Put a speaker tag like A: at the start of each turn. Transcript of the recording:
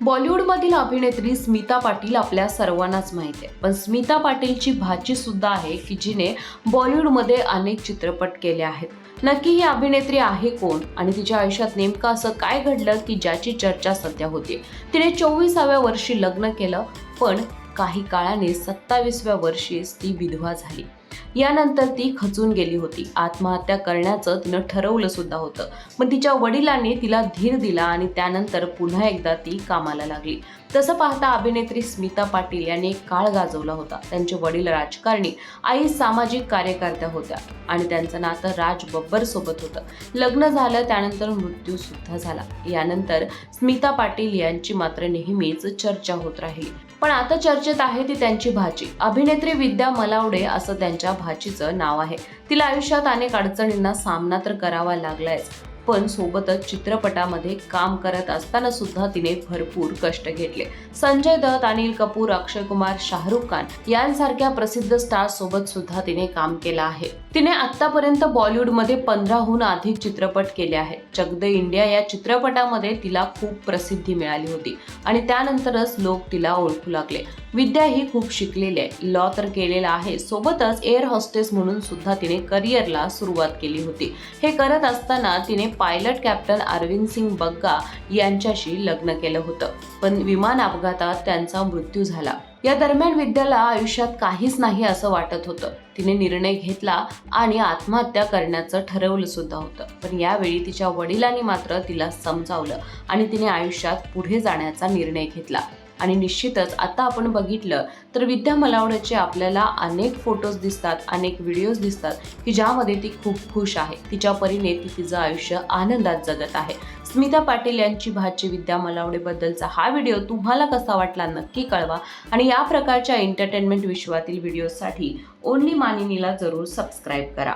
A: बॉलिवूडमधील अभिनेत्री स्मिता पाटील आपल्या सर्वांनाच माहिती आहे. पण स्मिता पाटीलची भाची सुद्धा आहे की जिने बॉलिवूडमध्ये अनेक चित्रपट केले आहेत. नक्की ही अभिनेत्री आहे कोण आणि तिच्या आयुष्यात नेमकं असं काय घडलं की ज्याची चर्चा सध्या होती? तिने चोवीसाव्या वर्षी लग्न केलं पण काही काळाने सत्तावीसव्या वर्षीच ती विधवा झाली. यानंतर ती खचून गेली होती. आत्महत्या करण्याचं तिनं ठरवलं सुद्धा होतं. पण तिच्या वडिलांनी तिला धीर दिला आणि त्यानंतर पुन्हा एकदा ती कामाला लागली. तसं पाहता अभिनेत्री स्मिता पाटील यांनी एक काळ गाजवला होता. त्यांचे वडील राजकारणी आई सामाजिक कार्यकर्त्या होत्या. आणि त्यांचं नातं राज बब्बर सोबत होतं. लग्न झालं त्यानंतर मृत्यू सुद्धा झाला. यानंतर स्मिता पाटील यांची मात्र नेहमीच चर्चा होत राहिली. पण आता चर्चेत आहे ती त्यांची भाची. अभिनेत्री विद्या मलावडे असं त्यांच्या भाचीचं नाव आहे. तिला आयुष्यात अनेक अडचणींना सामना तर करावा लागलायच. पण सोबतच चित्रपटामध्ये काम करत असताना सुद्धा तिने भरपूर कष्ट घेतले. संजय दत्त अनिल कपूर अक्षय कुमार शाहरुख खान यांसारख्या प्रसिद्ध स्टार सोबत सुद्धा तिने काम केलं आहे. तिने आतापर्यंत बॉलिवूडमध्ये पंधराहून अधिक चित्रपट केले आहेत. चक द इंडिया या चित्रपटामध्ये तिला खूप प्रसिद्धी मिळाली होती आणि त्यानंतरच लोक तिला ओळखू लागले. विद्या ही खूप शिकलेली आहे. लॉ तर केलेला आहे. सोबतच एअर हॉस्टेस म्हणून सुद्धा तिने करिअरला सुरुवात केली होती. हे करत असताना तिने पायलट कॅप्टन अरविंद सिंग बग्गा यांच्याशी लग्न केलं होतं. पण विमान अपघातात त्यांचा मृत्यू झाला. या दरम्यान विद्याला आयुष्यात काहीच नाही असं वाटत होतं. तिने निर्णय घेतला आणि आत्महत्या करण्याचं ठरवलं सुद्धा होतं. पण यावेळी तिच्या वडिलांनी मात्र तिला समजावलं आणि तिने आयुष्यात पुढे जाण्याचा निर्णय घेतला. आणि निश्चितच आता आपण बघितलं तर विद्या मलावड्याचे आपल्याला अनेक फोटोज दिसतात अनेक व्हिडिओज दिसतात की ज्यामध्ये ती खूप खुश आहे. तिच्या परीने ती तिचं आयुष्य आनंदात जगत आहे. स्मिता पाटील यांची भाची विद्या मलावडेबद्दलचा हा व्हिडिओ तुम्हाला कसा वाटला नक्की कळवा. आणि या प्रकारच्या एंटरटेनमेंट विश्वातील व्हिडिओसाठी ओनली मानिनीला जरूर सबस्क्राईब करा.